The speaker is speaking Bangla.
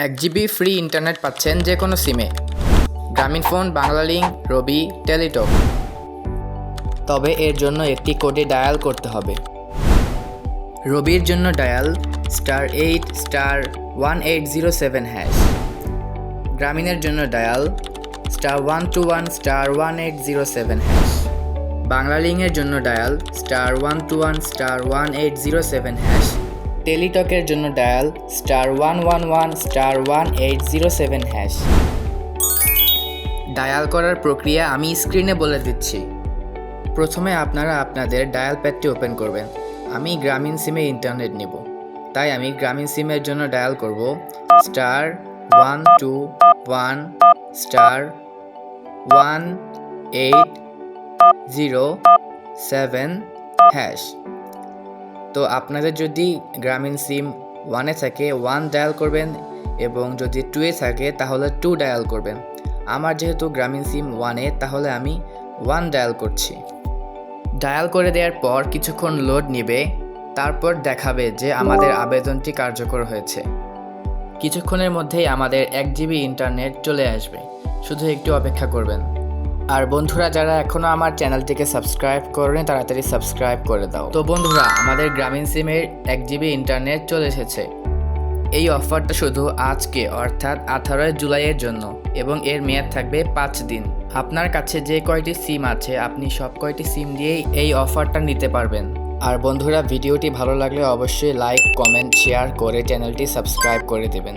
এক জিবি ফ্রি ইন্টারনেট পাচ্ছেন যে কোনো সিমে গ্রামীণ ফোন বাংলালিংক রবি টেলিটক তবে এর জন্য একটি কোডে ডায়াল করতে হবে। রবির জন্য dial star eight star one eight zero seven hash গ্রামীণের জন্য dial star one two one star one eight zero seven hash বাংলালিংয়ের জন্য dial star one two one star one eight zero seven hash টেলিটকের জন্য dial star one one one star one eight zero seven hash dial করার প্রক্রিয়া আমি স্ক্রিনে বলে দিচ্ছি। প্রথমে আপনারা আপনাদের ডায়াল প্যাডটি ওপেন করবেন। আমি গ্রামীণ সিমে ইন্টারনেট নিব। তাই আমি গ্রামীণ সিমের জন্য ডায়াল করব। Star one two one star one eight zero seven hash তো আপনাদের যদি গ্রামীণ সিম ওয়ানে থাকে ওয়ান ডায়াল করবেন এবং যদি টুয়ে থাকে, তাহলে টু ডায়াল করবেন। আমার যেহেতু গ্রামীণ সিম ওয়ানে তাহলে আমি ওয়ান ডায়াল করছি। ডায়াল করে দেওয়ার পর কিছুক্ষণ লোড নেবে, তারপর দেখাবে যে আমাদের আবেদনটি কার্যকর হয়েছে। কিছুক্ষণের মধ্যেই আমাদের এক জিবি ইন্টারনেট চলে আসবে। শুধু একটু অপেক্ষা করবেন। আর বন্ধুরা, যারা এখনও আমার চ্যানেলটিকে সাবস্ক্রাইব করেনি, তাড়াতাড়ি সাবস্ক্রাইব করে দাও। তো বন্ধুরা, আমাদের গ্রামীণ সিমের এক জিবি ইন্টারনেট চলে এসেছে। এই অফারটা শুধু আজকে, অর্থাৎ আঠারোই জুলাইয়ের জন্য, এবং এর মেয়াদ থাকবে পাঁচ দিন। আপনার কাছে যে কয়টি সিম আছে, আপনি সব কয়টি সিম দিয়েই এই অফারটা নিতে পারবেন। আর বন্ধুরা, ভিডিওটি ভালো লাগলে অবশ্যই লাইক, কমেন্ট, শেয়ার করে চ্যানেলটি সাবস্ক্রাইব করে দেবেন।